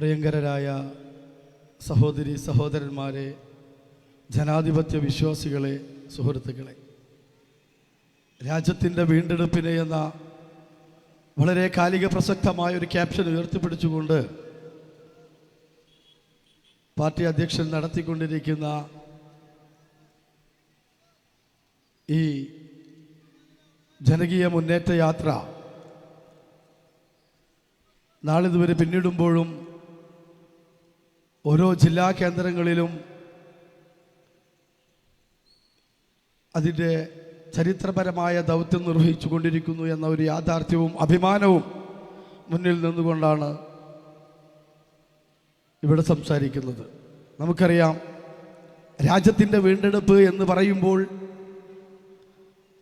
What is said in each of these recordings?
പ്രിയങ്കരരായ സഹോദരി സഹോദരന്മാരെ ജനാധിപത്യ വിശ്വാസികളെ സുഹൃത്തുക്കളെ രാജ്യത്തിന്റെ വീണ്ടെടുപ്പിനെ എന്ന വളരെ കാലിക പ്രസക്തമായ ഒരു ക്യാപ്ഷൻ ഉയർത്തിപ്പിടിച്ചുകൊണ്ട് പാർട്ടി അധ്യക്ഷൻ നടത്തിക്കൊണ്ടിരിക്കുന്ന ഈ ജനകീയ മുന്നേറ്റ യാത്ര നാളിതുവരെ പിന്നിടുമ്പോഴും ഓരോ ജില്ലാ കേന്ദ്രങ്ങളിലും അതിന്റെ ചരിത്രപരമായ ദൗത്യം നിർവഹിച്ചു കൊണ്ടിരിക്കുന്നു എന്ന ഒരു യാഥാർത്ഥ്യവും അഭിമാനവും മുന്നിൽ നിന്നുകൊണ്ടാണ് ഇവിടെ സംസാരിക്കുന്നത്. നമുക്കറിയാം രാജ്യത്തിന്റെ വീണ്ടെടുപ്പ് എന്ന് പറയുമ്പോൾ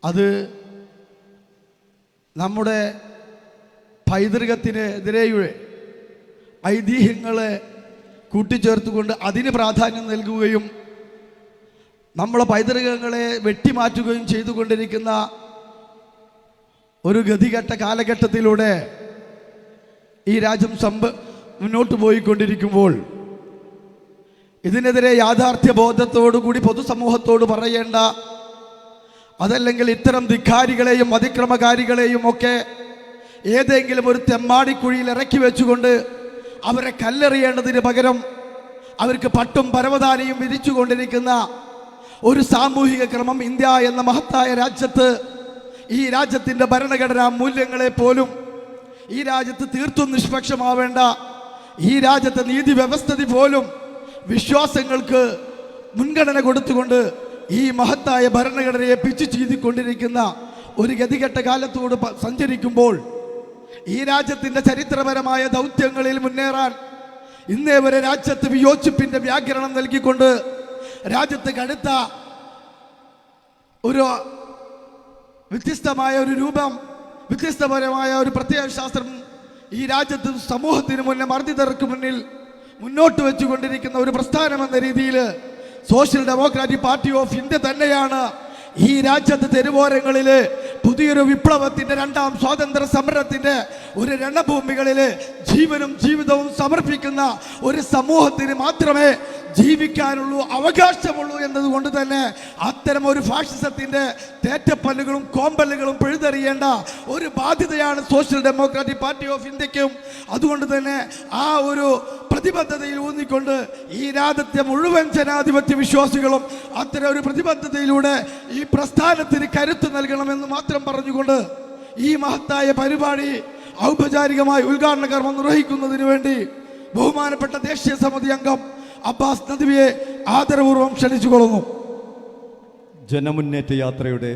അത് നമ്മുടെ പൈതൃകത്തിനെതിരെയുള്ള ഐതിഹ്യങ്ങളെ കൂട്ടിച്ചേർത്തുകൊണ്ട് അതിന് പ്രാധാന്യം നൽകുകയും നമ്മളെ പൈതൃകങ്ങളെ വെട്ടിമാറ്റുകയും ചെയ്തുകൊണ്ടിരിക്കുന്ന ഒരു ഗതികെട്ട കാലഘട്ടത്തിലൂടെ ഈ രാജ്യം സമ്പ മുന്നോട്ട് പോയിക്കൊണ്ടിരിക്കുമ്പോൾ ഇതിനെതിരെ യാഥാർത്ഥ്യ ബോധത്തോടുകൂടി പൊതുസമൂഹത്തോട് പറയേണ്ട അതല്ലെങ്കിൽ ഇത്തരം ധിക്കാരികളെയും അതിക്രമകാരികളെയും ഒക്കെ ഏതെങ്കിലും ഒരു തെമ്മാടിക്കുഴിയിൽ ഇറക്കി വെച്ചുകൊണ്ട് അവരെ കല്ലെറിയേണ്ടതിന് പകരം അവർക്ക് പട്ടും പരവതാനിയും വിരിച്ചുകൊണ്ടിരിക്കുന്ന ഒരു സാമൂഹിക ക്രമം ഇന്ത്യ എന്ന മഹത്തായ രാജ്യത്ത് ഈ രാജ്യത്തിന്റെ ഭരണഘടനാ മൂല്യങ്ങളെ പോലും ഈ രാജ്യത്ത് തീർത്തും നിഷ്പക്ഷമാവേണ്ട ഈ രാജ്യത്തെ നീതി വ്യവസ്ഥതി പോലും വിശ്വാസങ്ങൾക്ക് മുൻഗണന കൊടുത്തുകൊണ്ട് ഈ മഹത്തായ ഭരണഘടനയെ പിച്ചു ചെയ്തിക്കൊണ്ടിരിക്കുന്ന ഒരു ഗതികെട്ട കാലത്തോട് സഞ്ചരിക്കുമ്പോൾ ഈ രാജ്യത്തിന്റെ ചരിത്രപരമായ ദൗത്യങ്ങളിൽ മുന്നേറാൻ ഇന്നേ വരെ രാജ്യത്ത് വിയോജിപ്പിന്റെ വ്യാകരണം നൽകിക്കൊണ്ട് രാജ്യത്ത് കടുത്ത ഒരു വ്യത്യസ്തമായ ഒരു രൂപം വ്യത്യസ്തപരമായ ഒരു പ്രത്യേക ശാസ്ത്രം ഈ രാജ്യത്ത് സമൂഹത്തിന് മുന്നേ മർദ്ദിതർക്ക് മുന്നിൽ മുന്നോട്ട് വെച്ചുകൊണ്ടിരിക്കുന്ന ഒരു പ്രസ്ഥാനം എന്ന രീതിയിൽ social democratic party of India തന്നെയാണ് ഈ രാജ്യത്ത് തെരുവോരങ്ങളിൽ പുതിയൊരു വിപ്ലവത്തിന്റെ രണ്ടാം സ്വാതന്ത്ര്യ സമരത്തിന്റെ ഒരു രണഭൂമികളിൽ ജീവനും ജീവിതവും സമർപ്പിക്കുന്ന ഒരു സമൂഹത്തിന് മാത്രമേ ജീവിക്കാനുള്ളൂ അവകാശമുള്ളൂ എന്നതുകൊണ്ട് തന്നെ അത്തരം ഒരു ഫാഷിസത്തിന്റെ തേറ്റപ്പല്ലുകളും കോമ്പല്ലുകളും പിഴുതെറിയേണ്ട ഒരു ബാധ്യതയാണ് സോഷ്യൽ ഡെമോക്രാറ്റിക് പാർട്ടി ഓഫ് ഇന്ത്യക്കും. അതുകൊണ്ട് തന്നെ ആ ഒരു പ്രതിബദ്ധതയിൽ ഊന്നിക്കൊണ്ട് ഈ രാജ്യത്തെ മുഴുവൻ ജനാധിപത്യ വിശ്വാസികളും അത്തരം ഒരു പ്രതിബദ്ധതയിലൂടെ ഈ പ്രസ്ഥാനത്തിന് കരുത്ത് നൽകണമെന്ന് മാത്രം പറഞ്ഞുകൊണ്ട് ഈ മഹത്തായ പരിപാടി ഔപചാരികമായി ഉദ്ഘാടന കർമ്മം നിർവഹിക്കുന്നതിന് വേണ്ടി ബഹുമാനപ്പെട്ട ദേശീയ സമിതി അംഗം അബ്ബാസ് നദിയെ ആദരപൂർവം ക്ഷണിച്ചുകൊള്ളുന്നു. ജനമുന്നേറ്റ യാത്രയുടെ